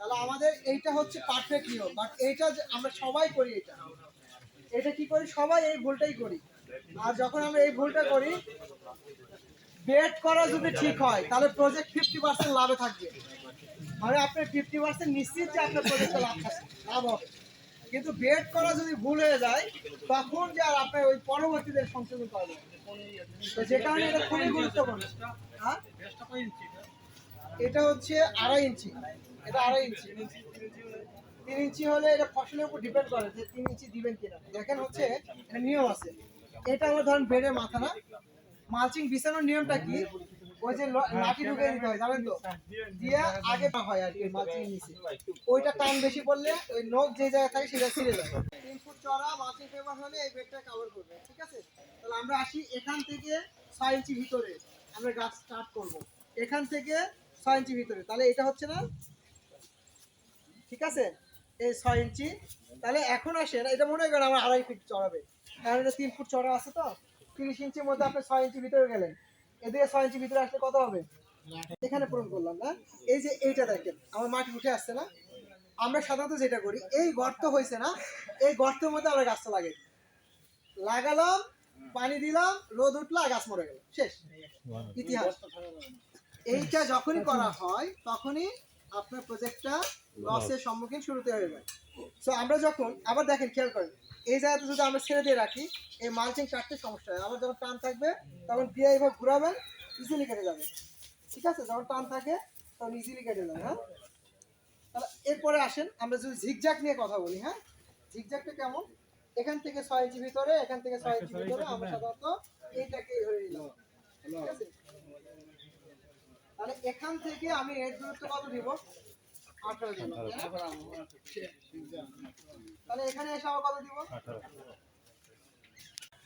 তাহলে আমাদের এইটা হচ্ছে পারফেক্ট নিয়ম। বাট এইটা আমরা সবাই করি এটা। এটা কি করি? সবাই এই ভুলটাই করি। আর যখন আমরা এই ভুলটা করি বেট করা যদি ঠিক হয় তাহলে প্রজেক্ট ফিফটি পার্সেন্ট লাভে থাকবে। মানে আপনি ফিফটি পার্সেন্ট নিশ্চিত যে আপনার প্রজেক্টে লাভ লাভ হবে। কিন্তু বেট করা যদি ভুল হয়ে যায় তখন যে আর আপনার ওই পরবর্তীতে সংশোধন করা যাবে তো যে কারণে এটা খুবই গুরুত্বপূর্ণ। হ্যাঁ? এটা হচ্ছে আড়াই ইঞ্চি এটা আড়াই ইঞ্চি। তিন ইঞ্চি হলে। এটা ফসলের উপর ডিপেন্ড করে যে তিন ইঞ্চি দিবেন কিনা। দেখেন হচ্ছে নিয়ম আছে। এটা ধরেন মাথা না। মালচিং বিছানোর নিয়মটা কি? ওই যে লাঠি ঢুকে দিতে হয়, জানেন তো? আগে হয় আর কি মালচিং নিচে। ওইটা টান বেশি পড়লে ওই নখ যে জায়গায় থাকে সেটা ছিঁড়ে যায়। তিন ফুট চড়া মালচিং পেপার হলে এই বেডটা কভার করবে, ঠিক আছে? তাহলে আমরা আসি এখান থেকে ছয় ইঞ্চি ভিতরে। আমরা গাছ স্টার্ট করব। এখান থেকে ছয় ইঞ্চি ভিতরে। তাহলে এটা হচ্ছে না ঠিক আছে? এই ছয় ইঞ্চি। তাহলে এখন আসেন এটা মনে করেন আমার আড়াই ফিট চড়াবে। কারণ এটা তিন ফুট চড়া আছে তো, তিরিশ ইঞ্চির মধ্যে আপনি ছয় ইঞ্চি ভিতরে গেলেন। এদিকে ছয় ইঞ্চি ভিতরে আসলে কত হবে? এখানে পূরণ করলাম, না? এই যে এইটা দেখেন, আমার মাটি উঠে আসছে না। আমরা সাধারণত যেটা করি, এই গর্ত হয়েছে না, এই গর্তের মধ্যে আমরা গাছটা লাগাই। লাগালাম, পানি দিলাম, রোদ উঠল আর গাছ মরে গেল। শেষ। ইতিহাস। এইটা যখনই করা হয়, তখনই আপনার প্রজেক্টটা লসের সম্মুখীন শুরুতে হয়ে যায়। সো আমরা যখন আবার দেখেন খেয়াল করেন এই জায়গাতে যদি আমরা ছেড়ে দিয়ে রাখি এই মালচিং কাটতে সমস্যা হয়। আবার যখন টান থাকবে তখন দিয়ে এইভাবে ঘুরাবেন ইজিলি কেটে যাবে। ঠিক আছে? যখন টান থাকে তখন ইজিলি কেটে যাবে হ্যাঁ? তাহলে এরপরে আসেন আমরা যদি ঝিকঝাক নিয়ে কথা বলি হ্যাঁ? ঝিকঝাকটা কেমন? এখান থেকে ছয় ইঞ্চি ভিতরে এখান থেকে ছয় ইঞ্চি ভিতরে আমরা সাধারণত এইটাকে ধরে নিলাম ঠিক আছে তাহলে এখান থেকে আমি এর দূরত্ব কত দিব আঠারো দিব তাহলে এখানে এসে আবার কত দিব?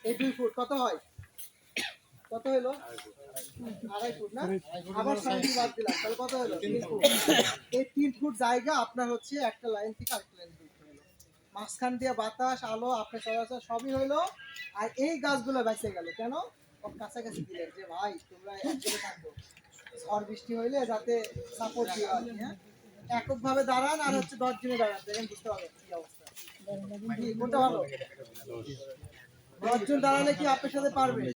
এই দুই ফুট কত হয়? কত হলো? আড়াই ফুট না? আবার ছয় বাদ দিলাম তাহলে কত হলো? তিন ফুট। এই তিন ফুট জায়গা আপনার হচ্ছে একটা লাইন থেকে আরেকটা লাইন মাঝখান দিয়ে বাতাস আলো আপনার চলাচল সবই হইল আর এই গাছগুলো বেঁচে গেল কেন? কাছাকাছি দিলেন যে ভাই তোমরা একসাথে থাকো। ঝড় বৃষ্টি হইলে যাতে সাপোর্ট দিয়ে আর হ্যাঁ? এককভাবে দাঁড়ান আর হচ্ছে দশ জনে দাঁড়ান দেখেন বুঝতে পারবেন কি অবস্থা। কোনটা ভালো দশজন দাঁড়ালে কি আপনার সাথে পারবে?